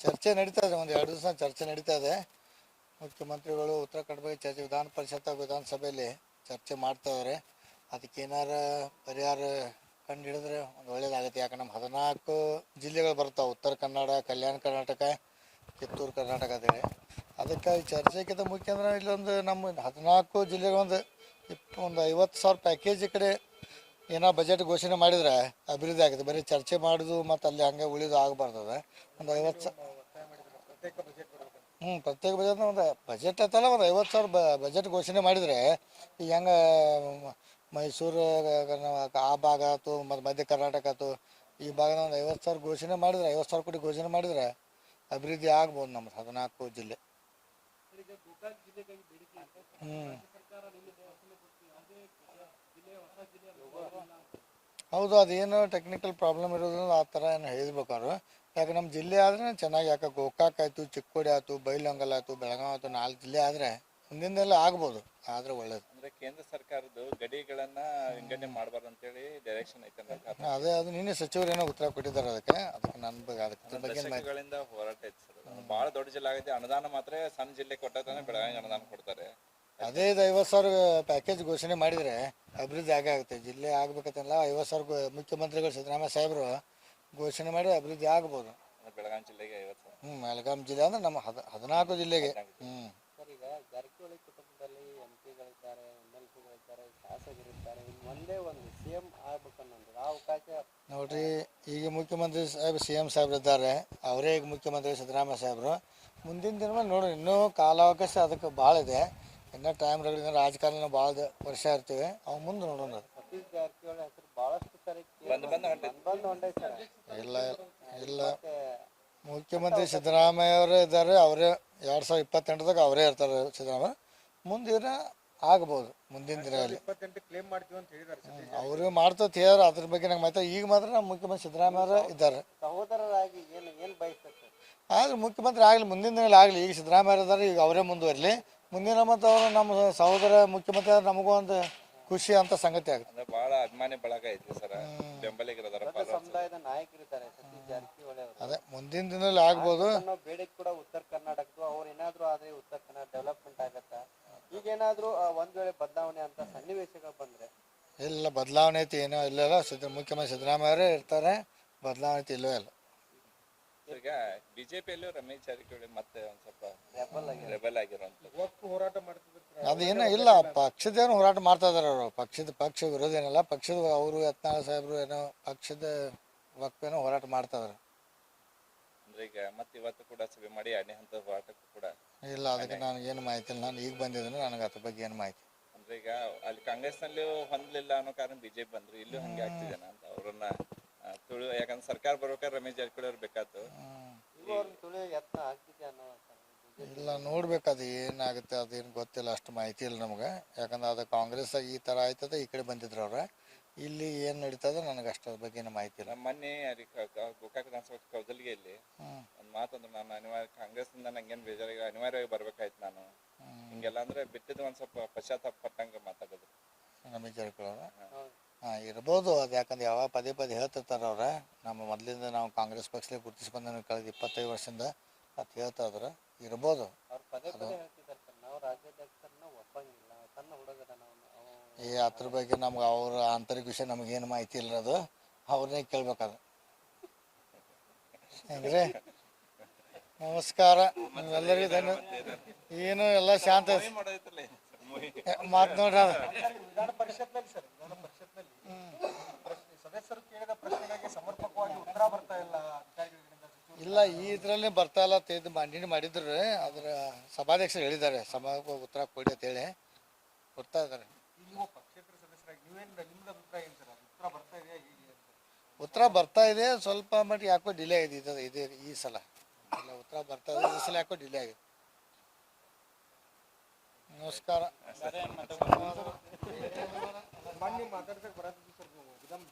ಚರ್ಚೆ ನಡೀತಾ ಇದೆ, ಒಂದು ಎರಡು ದಿವಸ ಚರ್ಚೆ ನಡೀತಾ ಇದೆ. ಮುಖ್ಯಮಂತ್ರಿಗಳು ಉತ್ತರ ಕನ್ನಡ ಚರ್ಚೆ, ವಿಧಾನ ಪರಿಷತ್ ವಿಧಾನಸಭೆಯಲ್ಲಿ ಚರ್ಚೆ ಮಾಡ್ತಾ ಇದ್ದಾರೆ ಅದಕ್ಕೆ ಏನಾರ ಪರಿಹಾರ ಕಂಡು ಹಿಡಿದ್ರೆ ಒಂದು ಒಳ್ಳೇದಾಗುತ್ತೆ. ಯಾಕಂದ್ರೆ ನಮ್ಮ ಹದಿನಾಲ್ಕು ಜಿಲ್ಲೆಗಳು ಬರ್ತಾವೆ ಉತ್ತರ ಕನ್ನಡ, ಕಲ್ಯಾಣ ಕರ್ನಾಟಕ, ಕಿತ್ತೂರು ಕರ್ನಾಟಕ ಅಂತೇಳಿ ಅದಕ್ಕಾಗಿ ಚರ್ಚೆಗಿಂತ ಮುಖ್ಯ ಅಂದ್ರೆ ಇಲ್ಲೊಂದು ನಮ್ಮ ಹದಿನಾಲ್ಕು ಜಿಲ್ಲೆಗೊಂದು ಇಪ್ಪ ಒಂದು ಐವತ್ತು ಸಾವಿರ ಪ್ಯಾಕೇಜ್ ಈ ಕಡೆ ಏನೋ ಬಜೆಟ್ ಘೋಷಣೆ ಮಾಡಿದ್ರೆ ಅಭಿವೃದ್ಧಿ ಆಗುತ್ತೆ. ಬರೀ ಚರ್ಚೆ ಮಾಡೋದು ಮತ್ತು ಅಲ್ಲಿ ಹಂಗೆ ಉಳಿದು ಆಗಬಾರ್ದದ. ಒಂದು ಐವತ್ತು ಸಾವಿರ ಹ್ಞೂ ಪ್ರತ್ಯೇಕ ಬಜೆಟ್ ಒಂದು ಬಜೆಟ್ ಐತಲ್ಲ ಒಂದು ಐವತ್ತು ಸಾವಿರ ಬಜೆಟ್ ಘೋಷಣೆ ಮಾಡಿದರೆ ಈಗ ಹೆಂಗೆ ಮೈಸೂರು ಆ ಭಾಗ ಆಯ್ತು, ಮತ್ತು ಮಧ್ಯ ಕರ್ನಾಟಕ ಆಯ್ತು, ಈ ಭಾಗದ ಒಂದು ಐವತ್ತು ಸಾವಿರ ಘೋಷಣೆ ಮಾಡಿದ್ರೆ ಐವತ್ತು ಸಾವಿರ ಕೋಟಿ ಘೋಷಣೆ ಮಾಡಿದರೆ ಅಭಿವೃದ್ಧಿ ಆಗ್ಬೋದು ನಮ್ಮ ಹದಿನಾಲ್ಕು ಜಿಲ್ಲೆ. ಹ್ಞೂ ಹೌದು ಅದೇನು ಟೆಕ್ನಿಕಲ್ ಪ್ರಾಬ್ಲಮ್ ಇರೋದ್ರಿಂದ ಆ ಥರ ಏನು ಹೇಳ್ಬೇಕು ಅವರು. ಯಾಕೆ ನಮ್ಮ ಜಿಲ್ಲೆ ಆದರೆ ಚೆನ್ನಾಗಿ ಯಾಕೆ ಗೋಕಾಕ್ ಆಯಿತು ಚಿಕ್ಕೋಡಿ ಆಯಿತು ಬೈಲಂಗಲ್ ಆಯಿತು ಬೆಳಗಾವಿ ಆಯಿತು ನಾಲ್ಕು ಜಿಲ್ಲೆ ಆದರೆ ಮುಂದಿನದೆಲ್ಲ ಆಗ್ಬೋದು ಆದರೆ ಒಳ್ಳೇದು. ಅಂದ್ರೆ ಕೇಂದ್ರ ಸರ್ಕಾರದ್ದು ಗಡಿಗಳನ್ನ ವಿಂಗಡಣೆ ಮಾಡಬಾರ್ದು ಅಂತೇಳಿ ಡೈರೆಕ್ಷನ್ ಐತೆ ಅದೇ ಅದು ನಿನ್ನೆ ಸಚಿವರು ಏನೋ ಉತ್ತರ ಕೊಟ್ಟಿದ್ದಾರೆ ಅದಕ್ಕೆ ಅದಕ್ಕೆ ನನ್ನ ಬಗ್ಗೆ ಅದಕ್ಕೆ ಬಗ್ಗೆ ಹೋರಾಟ ಐತೆ ಸರ್. ಬಹಳ ದೊಡ್ಡ ಜಿಲ್ಲೆ ಆಗೈತೆ ಅನುದಾನ ಮಾತ್ರ ಸಣ್ಣ ಜಿಲ್ಲೆ ಕೊಟ್ಟಾಗ ಬೆಳಗಾವಿ ಅನುದಾನ ಕೊಡ್ತಾರೆ. ಅದೇ ಇದು ಐವತ್ತು ಸಾವಿರ ಪ್ಯಾಕೇಜ್ ಘೋಷಣೆ ಮಾಡಿದರೆ ಅಭಿವೃದ್ಧಿ ಆಗೇ ಆಗುತ್ತೆ. ಜಿಲ್ಲೆ ಆಗ್ಬೇಕಂತಲ್ಲ ಐವತ್ತು ಸಾವಿರ ಮುಖ್ಯಮಂತ್ರಿಗಳು ಸಿದ್ದರಾಮಯ್ಯ ಸಾಹೇಬರು ಘೋಷಣೆ ಮಾಡಿ ಅಭಿವೃದ್ಧಿ ಆಗ್ಬೋದು. ಬೆಳಗಾಂ ಜಿಲ್ಲೆಗೆ ಐವತ್ತು ಹ್ಞೂ ಬೆಳಗಾಂ ಜಿಲ್ಲೆ ಅಂದ್ರೆ ನಮ್ಮ ಹದ ಹದಿನಾಲ್ಕು ಜಿಲ್ಲೆಗೆ. ಹ್ಞೂ ಸರ್ ಈಗ ಜಾರಕಿಹೊಳಿ ಕುಟುಂಬದಲ್ಲಿ ಎಂ ಪಿಗಳಿದ್ದಾರೆ ಎಂ ಎಲ್ ಪಿಗಳಿದ್ದಾರೆ ಶಾಸಕರಿದ್ದಾರೆ ಒಂದೇ ಒಂದು ಸಿ ಎಂ ಆಗ್ಬೇಕನ್ನೋದು ಆ ಅವಕಾಶ? ನೋಡ್ರಿ ಈಗ ಮುಖ್ಯಮಂತ್ರಿ ಸಾಹೇಬ್ ಸಿ ಎಂ ಸಾಹೇಬ್ರು ಇದ್ದಾರೆ ಅವರೇ ಈಗ ಮುಖ್ಯಮಂತ್ರಿ ಸಿದ್ದರಾಮಯ್ಯ ಸಾಹೇಬರು. ಮುಂದಿನ ದಿನ ಮೇಲೆ ನೋಡ್ರಿ ಇನ್ನೂ ಕಾಲಾವಕಾಶ ಅದಕ್ಕೆ ಭಾಳ ಇದೆ ಇನ್ನೂ ಟೈಮ್ ಅಂದ್ರೆ ರಾಜಕಾರಣ ಭಾಳ ವರ್ಷ ಇರ್ತೀವಿ. ಅವ್ ಮುಂದೆ ನೋಡೋಣ. ಇಲ್ಲ ಇಲ್ಲ. ಮುಖ್ಯಮಂತ್ರಿ ಸಿದ್ದರಾಮಯ್ಯ ಅವರೇ ಇದ್ದಾರೆ. ಅವರೇ ಎರಡು ಸಾವಿರದ ಇಪ್ಪತ್ತೆಂಟದಾಗ ಅವರೇ ಇರ್ತಾರೆ ಸಿದ್ದರಾಮಯ್ಯ. ಮುಂದಿನ ಆಗ್ಬೋದು ಮುಂದಿನ ದಿನ ಅವ್ರಿಗೆ ಕ್ಲೇಮ್ ಮಾಡ್ತೀವಿ ಅಂತ ಹೇಳಿದ್ದಾರೆ ಸತೀಶ್ ಅವರು ಮಾಡ್ತೋತ್ ಹೇಳ್ಯಾರ ಅದ್ರ ಬಗ್ಗೆ ನಂಗೆ ಮಾತಾಡ ಈಗ ಮಾತ್ರ ನಮ್ಮ ಮುಖ್ಯಮಂತ್ರಿ ಸಿದ್ದರಾಮಯ್ಯ ಅವರೇ ಇದ್ದಾರೆ. ಸಹೋದರರಾಗಿ ಏನು ಏನು ಬಯಸ್ತದೆ ಸರ್ ಆದ್ರೆ ಮುಖ್ಯಮಂತ್ರಿ ಆಗಲಿ ಮುಂದಿನ ದಿನ ಆಗಲಿ ಈಗ ಸಿದ್ದರಾಮಯ್ಯ ಇದ್ದಾರೆ ಈಗ ಅವರೇ ಮುಂದುವರಲಿ. ಮುಂದಿನ ಮತ್ತು ಅವರು ನಮ್ಮ ಸಹೋದರ ಮುಖ್ಯಮಂತ್ರಿ ಆದ್ರೆ ನಮಗೂ ಒಂದು ಖುಷಿ ಅಂತ ಸಂಗತಿ ಆಗುತ್ತೆ. ಅಂದ್ರೆ ಬಹಳ ಅಭಿಮಾನಿ ಬಳಗ ಐತಿ ಸರ್. ಬೆಂಬಲಿಗರದಾರ ದೊಡ್ಡ ಸಮುದಾಯದ ನಾಯಕರಿದ್ದಾರೆ ಸತೀಶ್ ಜಾರಕಿಹೊಳಿ ಅವರು. ಅದೇ ಮುಂದಿನ ದಿನದಲ್ಲಿ ಆಗ್ಬೋದು. ಅನ್ನೋ ಬೇಡಿಕೆ ಕೂಡ ಉತ್ತರ ಕರ್ನಾಟಕದ್ದು. ಅವ್ರು ಏನಾದ್ರು ಆದ್ರೆ ಉತ್ತರ ಕನ್ನಡ ಡೆವಲಪ್ಮೆಂಟ್ ಆಗತ್ತಾ? ಈಗ ಆ, ಒಂದ್ ವೇಳೆ ಬದಲಾವಣೆ ಅಂತ ಸನ್ನಿವೇಶಗಳು ಬಂದ್ರೆ? ಇಲ್ಲ ಬದಲಾವಣೆ ಐತಿ ಏನೋ ಇಲ್ಲ. ಸಿದ್ದ ಮುಖ್ಯಮಂತ್ರಿ ಸಿದ್ದರಾಮಯ್ಯ ಅವರೇ ಇರ್ತಾರೆ. ಬದಲಾವಣೆ ಐತಿ ಇಲ್ಲವೇ ಇಲ್ಲ. ಈಗ ಬಿಜೆಪಿಯಲ್ಲೂ ರಮೇಶ್ ಜಾರಕಿಹೊಳಿ ಮತ್ತೆ ಒಂದ್ ಸ್ವಲ್ಪ ರೆಬಲ್ ಆಗಿರುವಂತ ಒಪ್ಪು ಹೋರಾಟ ಮಾಡ್ತಿದ್ರು ಅದೇನೋ ಇಲ್ಲ ಪಕ್ಷದೇನು ಹೋರಾಟ ಮಾಡ್ತಾ ಇದಾರೆ ಅವರು. ಪಕ್ಷದ ಪಕ್ಷ ವಿರೋಧ ಏನಲ್ಲ. ಪಕ್ಷದ ಅವರು ಯತ್ನಾಳ ಸಾಹೇಬ್ರು ಏನೋ ಪಕ್ಷದ ವಕ್ಫೇನೋ ಹೋರಾಟ ಮಾಡ್ತಾ ಇದಾರೆ. ಅಂದ್ರೆ ಈಗ ಮತ್ತೆ ಇವತ್ತು ಕೂಡ ಸಭೆ ಮಾಡಿ ಎರಡನೇ ಹಂತ ಹೋರಾಟಕ್ಕೂ ಕೂಡ ಇಲ್ಲ ಅದಕ್ಕೆ ನನಗೇನು ಮಾಹಿತಿ ಇಲ್ಲ. ನಾನು ಈಗ ಬಂದಿದ್ದೀನಿ. ನನಗೆ ಅದ್ರ ಬಗ್ಗೆ ಏನು ಮಾಹಿತಿ ಅಂದ್ರೆ ಈಗ ಅಲ್ಲಿ ಕಾಂಗ್ರೆಸ್ನಲ್ಲಿ ಹೊಂದ್ಲಿಲ್ಲ ಅನ್ನೋ ಕಾರಣ ಬಿಜೆಪಿ ಬಂದ್ರು. ಇಲ್ಲೂ ಹಂಗೆ ಆಗ್ತಿದೆ ಅಂತ. ಅವ್ರನ್ನ ತುಳು ಯಾಕಂದ್ರೆ ಸರ್ಕಾರ ಬರ್ಬೇಕಾದ್ರೆ ರಮೇಶ್ ಜಾರಕಿಹೊಳಿ ಅವ್ರು ಬೇಕಾತು ಇಲ್ಲ ನೋಡ್ಬೇಕು ಅದು ಏನಾಗುತ್ತೆ ಅದೇನು ಗೊತ್ತಿಲ್ಲ ಅಷ್ಟು ಮಾಹಿತಿ ಇಲ್ಲ ನಮ್ಗೆ. ಯಾಕಂದ್ರೆ ಅದು ಕಾಂಗ್ರೆಸ್ ಈ ಥರ ಆಯ್ತದ ಈ ಕಡೆ ಬಂದಿದ್ರು ಅವ್ರ. ಇಲ್ಲಿ ಏನು ನಡೀತದ ನನಗೆ ಅಷ್ಟರ ಬಗ್ಗೆ ಏನು ಮಾಹಿತಿ ಇಲ್ಲ. ಮೊನ್ನೆ ಗೋಕಾಕ್ ವಿಧಾನಸಭಾ ಕೌದಲ್ಗಿಯಲ್ಲಿ ಇಲ್ಲಿ ಒಂದ್ ಮಾತಂದ್ರೆ ನಾನು ಅನಿವಾರ್ಯ ಕಾಂಗ್ರೆಸ್ ನಂಗೇನು ಬೇಜಾರಾಗಿ ಅನಿವಾರ್ಯವಾಗಿ ಬರ್ಬೇಕಾಯ್ತು ನಾನು. ಹಿಂಗೆಲ್ಲ ಅಂದ್ರೆ ಬಿಟ್ಟಿದ್ದು ಒಂದು ಸ್ವಲ್ಪ ಪಶ್ಚಾತ್ತಾಪ ಪಟ್ಟಂಗ ಮಾತಾಡೋದು ರಮೇಶ್ ಜಾರಕಿಹೊಳಿ ಇರ್ಬೋದು. ಅದು ಯಾಕಂದ್ರೆ ಯಾವಾಗ ಪದೇ ಪದೇ ಹೇಳ್ತಿರ್ತಾರೆ ಅವ್ರ. ನಮ್ಮ ಮೊದಲಿಂದ ನಾವು ಕಾಂಗ್ರೆಸ್ ಪಕ್ಷದಲ್ಲಿ ಗುರುತಿಸಿ ಬಂದ ಕಳೆದ ಇಪ್ಪತ್ತೈದು ವರ್ಷದಿಂದ ಅದು ಹೇಳ್ತಾ ಇದ್ರೆ. ಇರ್ಬೋದು. ಈ ಅದ್ರ ಬಗ್ಗೆ ನಮ್ಗೆ ಅವ್ರ ಆಂತರಿಕ ವಿಷಯ ನಮಗೇನು ಮಾಹಿತಿ ಇಲ್ಲ ಅದು. ಅವ್ರನ್ನೇ ಕೇಳ್ಬೇಕದು ಹೆಂಗ್ರಿ? ನಮಸ್ಕಾರ. ಎಲ್ಲರಿಗೂ ಧನ್ಯ ಏನು ಎಲ್ಲ ಶಾಂತ ಮಾತು ನೋಡ್ರಿ ಅದು ವಿಧಾನ ಪರಿಷತ್ನಲ್ಲಿ ಸರ್ ವಿಧಾನ ಪರಿಷತ್ನಲ್ಲಿ ಪ್ರಶ್ನೆ- ಸದಸ್ಯರು ಕೇಳಿದ ಪ್ರಶ್ನೆಗಳಿಗೆ ಸಮರ್ಪಕವಾಗಿ ಉತ್ತರ ಬರ್ತಾ ಇಲ್ಲ ಅಧಿಕಾರಿಗಳಿಂದ ಸಚಿವರು ಇಲ್ಲ ಈ ಇದರಲ್ಲಿ ಬರ್ತಾ ಇಲ್ಲ ತೆಗೆದು ಮಂಡನೆ ಮಾಡಿದ್ರು. ಅದ್ರ ಸಭಾಧ್ಯಕ್ಷರು ಹೇಳಿದ್ದಾರೆ. ಸಭಾ ಉತ್ತರ ಕೊಡಿ ಅಂತ ಹೇಳಿ ಕೊಡ್ತಾ ಇದ್ದಾರೆ. ಉತ್ತರ ಬರ್ತಾ ಇದೆಯಾ ಉತ್ತರ ಬರ್ತಾ ಇದೆ. ಸ್ವಲ್ಪ ಮಟ್ಟಿಗೆ ಯಾಕೋ ಡಿಲೇ ಆಗಿದೆ. ಇದು ಇದೆ ಈ ಸಲ. ಇಲ್ಲ ಉತ್ತರ ಬರ್ತಾ ಇದೆ. ಈ ಸಲ ಯಾಕೋ ಡಿಲೇ ಆಗಿದೆ. ನಮಸ್ಕಾರ. ಸರ್ ವಿಧಾನ